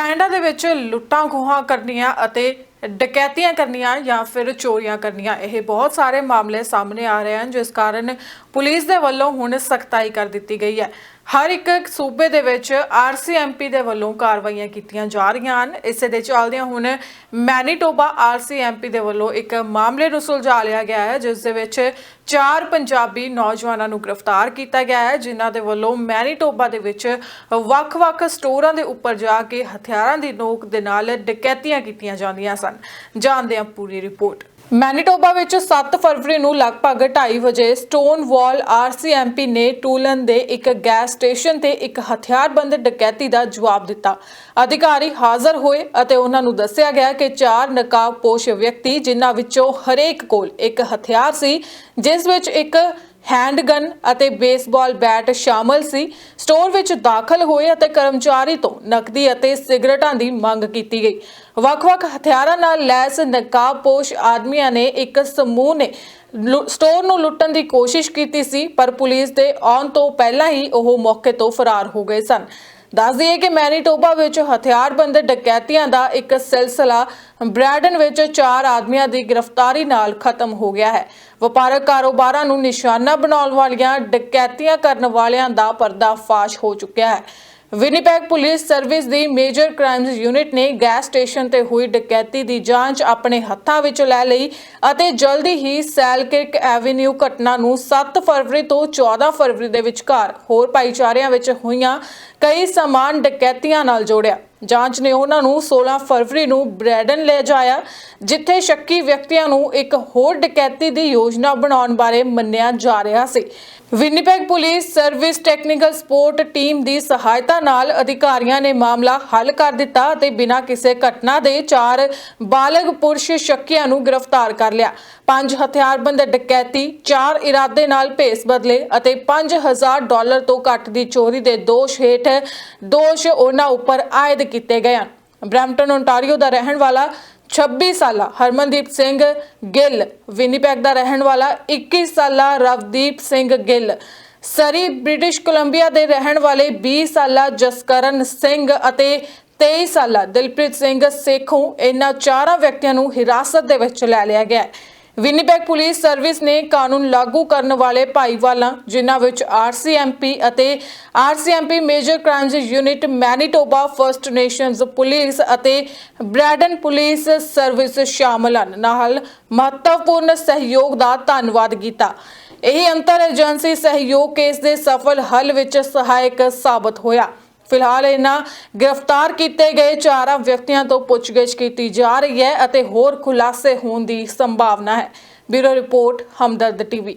Canada ਦੇ ਵਿੱਚ ਲੁੱਟਾਂ ਖੋਹਾਂ ਕਰਨੀਆਂ ਅਤੇ ਡਕੈਤੀਆਂ ਕਰਨੀਆਂ ਜਾਂ ਫਿਰ ਚੋਰੀਆਂ ਕਰਨੀਆਂ, ਇਹ ਬਹੁਤ ਸਾਰੇ ਮਾਮਲੇ ਸਾਹਮਣੇ ਆ ਰਹੇ ਹਨ, ਜਿਸ ਕਾਰਨ ਪੁਲਿਸ ਦੇ ਵੱਲੋਂ ਹੁਣ ਸਖਤਾਈ ਕਰ ਦਿੱਤੀ ਗਈ ਹੈ। ਹਰ ਇੱਕ ਸੂਬੇ ਦੇ ਵਿੱਚ ਆਰਸੀਐਮਪੀ ਦੇ ਵੱਲੋਂ ਕਾਰਵਾਈਆਂ ਕੀਤੀਆਂ ਜਾ ਰਹੀਆਂ ਹਨ। ਇਸੇ ਦੇ ਚੱਲਦਿਆਂ ਹੁਣ ਮੈਨੀਟੋਬਾ ਆਰਸੀਐਮਪੀ ਦੇ ਵੱਲੋਂ ਇੱਕ ਮਾਮਲੇ ਨੂੰ ਸੁਲਝਾ ਲਿਆ ਗਿਆ ਹੈ, ਜਿਸ ਦੇ ਵਿੱਚ ਚਾਰ ਪੰਜਾਬੀ ਨੌਜਵਾਨਾਂ ਨੂੰ ਗ੍ਰਿਫਤਾਰ ਕੀਤਾ ਗਿਆ ਹੈ, ਜਿਨ੍ਹਾਂ ਦੇ ਵੱਲੋਂ ਮੈਨੀਟੋਬਾ ਦੇ ਵਿੱਚ ਵੱਖ-ਵੱਖ ਸਟੋਰਾਂ ਦੇ ਉੱਪਰ ਜਾ ਕੇ ਹਥਿਆਰਾਂ ਦੀ ਨੋਕ ਦੇ ਨਾਲ ਡਕੈਤੀਆਂ ਕੀਤੀਆਂ ਜਾਂਦੀਆਂ ਸਨ। ਜਾਣਦੇ ਹਾਂ ਪੂਰੀ ਰਿਪੋਰਟ। ਮੈਨੀਟੋਬਾ ਵਿੱਚ 7 ਫਰਵਰੀ ਨੂੰ ਲਗਭਗ 2:30 ਵਜੇ ਸਟੋਨ ਵਾਲ ਆਰਸੀਐਮਪੀ ਨੇ ਟੂਲਨ ਦੇ ਇੱਕ ਗੈਸ ਸਟੇਸ਼ਨ ਤੇ ਇੱਕ ਹਥਿਆਰਬੰਦ ਡਕੈਤੀ ਦਾ ਜਵਾਬ ਦਿੱਤਾ। ਅਧਿਕਾਰੀ ਹਾਜ਼ਰ ਹੋਏ ਅਤੇ ਉਹਨਾਂ ਨੂੰ ਦੱਸਿਆ ਗਿਆ ਕਿ ਚਾਰ ਨਕਾਬਪੋਸ਼ ਵਿਅਕਤੀ ਜਿਨ੍ਹਾਂ ਵਿੱਚੋਂ ਹਰੇਕ ਕੋਲ ਇੱਕ ਹਥਿਆਰ ਸੀ, ਜਿਸ ਵਿੱਚ ਇੱਕ ਹੈਂਡਗਨ ਅਤੇ ਬੇਸਬਾਲ ਬੈਟ ਸ਼ਾਮਲ ਸੀ। ਸਟੋਰ ਵਿੱਚ ਦਾਖਲ ਹੋਏ ਅਤੇ ਕਰਮਚਾਰੀ ਤੋਂ ਨਕਦੀ ਅਤੇ ਸਿਗਰਟਾਂ ਦੀ ਮੰਗ ਕੀਤੀ ਗਈ। ਵੱਖ-ਵੱਖ ਹਥਿਆਰਾਂ ਨਾਲ ਲੈਸ ਨਕਾਬਪੋਸ਼ ਆਦਮੀਆਂ ਨੇ ਇੱਕ ਸਮੂਹ ਨੇ ਲੁ- ਸਟੋਰ ਨੂੰ ਲੁੱਟਣ ਦੀ ਕੋਸ਼ਿਸ਼ ਕੀਤੀ ਸੀ, ਪਰ ਪੁਲਿਸ ਦੇ ਆਉਣ ਤੋਂ ਪਹਿਲਾਂ ਹੀ ਉਹ ਮੌਕੇ ਤੋਂ ਫਰਾਰ ਹੋ ਗਏ ਸਨ। ਦੱਸ ਦਈਏ ਕਿ ਮੈਨੀਟੋਬਾ ਵਿੱਚ ਹਥਿਆਰਬੰਦ ਡਕੈਤੀਆਂ ਦਾ ਇੱਕ ਸਿਲਸਿਲਾ ਬ੍ਰੈਡਨ ਵਿੱਚ ਚਾਰ ਆਦਮੀਆਂ ਦੀ ਗ੍ਰਿਫਤਾਰੀ ਨਾਲ ਖਤਮ ਹੋ ਗਿਆ ਹੈ। ਵਪਾਰਕ ਕਾਰੋਬਾਰਾਂ ਨੂੰ ਨਿਸ਼ਾਨਾ ਬਣਾਉਣ ਵਾਲੀਆਂ ਡਕੈਤੀਆਂ ਕਰਨ ਵਾਲਿਆਂ ਦਾ ਪਰਦਾਫਾਸ਼ ਹੋ ਚੁੱਕਿਆ ਹੈ। ਵਿਨੀਪੈਗ ਪੁਲਿਸ ਸਰਵਿਸ ਦੀ ਮੇਜਰ ਕ੍ਰਾਈਮਸ ਯੂਨਿਟ ਨੇ ਗੈਸ ਸਟੇਸ਼ਨ ਤੇ ਹੋਈ ਡਕੈਤੀ ਦੀ ਜਾਂਚ ਆਪਣੇ ਹੱਥਾਂ ਵਿੱਚ ਲੈ ਲਈ ਅਤੇ ਜਲਦੀ ਹੀ ਸੈਲਕਿਰਕ ਐਵੇਨਿਊ ਘਟਨਾ ਨੂੰ 7 ਫਰਵਰੀ ਤੋਂ 14 ਫਰਵਰੀ ਦੇ ਵਿਚਕਾਰ ਹੋਰ ਭਾਈਚਾਰਿਆਂ ਵਿੱਚ ਹੋਈਆਂ ਕਈ ਸਮਾਨ ਡਕੈਤੀਆਂ ਨਾਲ ਜੋੜਿਆ। ਜਾਂਚ ਨੇ ਉਹਨਾਂ ਨੂੰ 16 ਫਰਵਰੀ ਨੂੰ ਬ੍ਰੈਡਨ ਲੈ ਜਾਇਆ, ਜਿੱਥੇ ਸ਼ੱਕੀ ਵਿਅਕਤੀਆਂ ਨੂੰ ਇੱਕ ਹੋਰ ਡਕੈਤੀ ਦੀ ਯੋਜਨਾ ਬਣਾਉਣ ਬਾਰੇ ਮੰਨਿਆ ਜਾ ਰਿਹਾ ਸੀ। Winnipeg police service technical support team ਦੀ ਸਹਾਇਤਾ ਨਾਲ ਅਧਿਕਾਰੀਆਂ ਨੇ ਮਾਮਲਾ ਹੱਲ ਕਰ ਦਿੱਤਾ ਅਤੇ ਬਿਨਾਂ ਕਿਸੇ ਘਟਨਾ ਦੇ ਚਾਰ ਬਾਲਗ ਪੁਰਸ਼ ਸ਼ੱਕੀਆਂ ਨੂੰ ਗ੍ਰਿਫਤਾਰ ਕਰ ਲਿਆ। ਪੰਜ ਹਥਿਆਰਬੰਦ ਡਕੈਤੀ, ਚਾਰ ਇਰਾਦੇ ਨਾਲ ਭੇਸ ਬਦਲੇ ਅਤੇ 5000 ਡਾਲਰ ਤੋਂ ਘੱਟ ਦੀ ਚੋਰੀ ਦੇ ਦੋਸ਼ ਹੇਠ ਦੋਸ਼ ਉਹਨਾਂ ਉੱਪਰ ਆਇਦ ਕੀਤੇ ਗਏ ਹਨ। ਬ੍ਰੈਂਪਟਨ ਓਨਟਾਰੀਓ ਦਾ ਰਹਿਣ ਵਾਲਾ 26 ਸਾਲਾ ਹਰਮਨਦੀਪ ਸਿੰਘ ਗਿੱਲ, ਵਿਨੀਪੈਗ ਦਾ ਰਹਿਣ ਵਾਲਾ 21 ਸਾਲਾ Ravdeep Singh Gill, Surrey, British Columbia ਦੇ ਰਹਿਣ ਵਾਲੇ 20 ਸਾਲਾ ਜਸਕਰਨ ਸਿੰਘ ਅਤੇ 23 ਸਾਲਾ ਦਿਲਪ੍ਰੀਤ ਸਿੰਘ ਸੇਖੋਂ ਇਹਨਾਂ ਚਾਰਾਂ ਵਿਅਕਤੀਆਂ ਨੂੰ ਹਿਰਾਸਤ ਦੇ ਵਿੱਚ ਲੈ ਲਿਆ ਗਿਆ ਹੈ। ਵਿਨੀਪੈਗ ਪੁਲਿਸ ਸਰਵਿਸ ਨੇ ਕਾਨੂੰਨ ਲਾਗੂ ਕਰਨ ਵਾਲੇ ਭਾਈਵਾਲਾਂ, ਜਿਨ੍ਹਾਂ ਵਿੱਚ ਆਰਸੀਐਮਪੀ ਅਤੇ RCMP major crimes unit Manitoba, First Nations police ਅਤੇ ਬ੍ਰੈਡਨ ਪੁਲਿਸ ਸਰਵਿਸ ਸ਼ਾਮਲ ਹਨ। ਨਾਲ ਮਹੱਤਵਪੂਰਨ ਸਹਿਯੋਗ ਦਾ ਧੰਨਵਾਦ ਕੀਤਾ। ਇਹ ਅੰਤਰ ਏਜੰਸੀ ਸਹਿਯੋਗ ਕੇਸ ਦੇ ਸਫਲ ਹੱਲ ਵਿੱਚ ਸਹਾਇਕ ਸਾਬਤ ਹੋਇਆ। ਫਿਲਹਾਲ ਇਹਨਾਂ ਗ੍ਰਿਫਤਾਰ ਕੀਤੇ ਗਏ ਚਾਰਾਂ ਵਿਅਕਤੀਆਂ ਤੋਂ ਪੁੱਛਗਿੱਛ ਕੀਤੀ ਜਾ ਰਹੀ ਹੈ ਅਤੇ ਹੋਰ ਖੁਲਾਸੇ ਹੋਣ ਦੀ ਸੰਭਾਵਨਾ ਹੈ। Bureau report, Hamdard TV.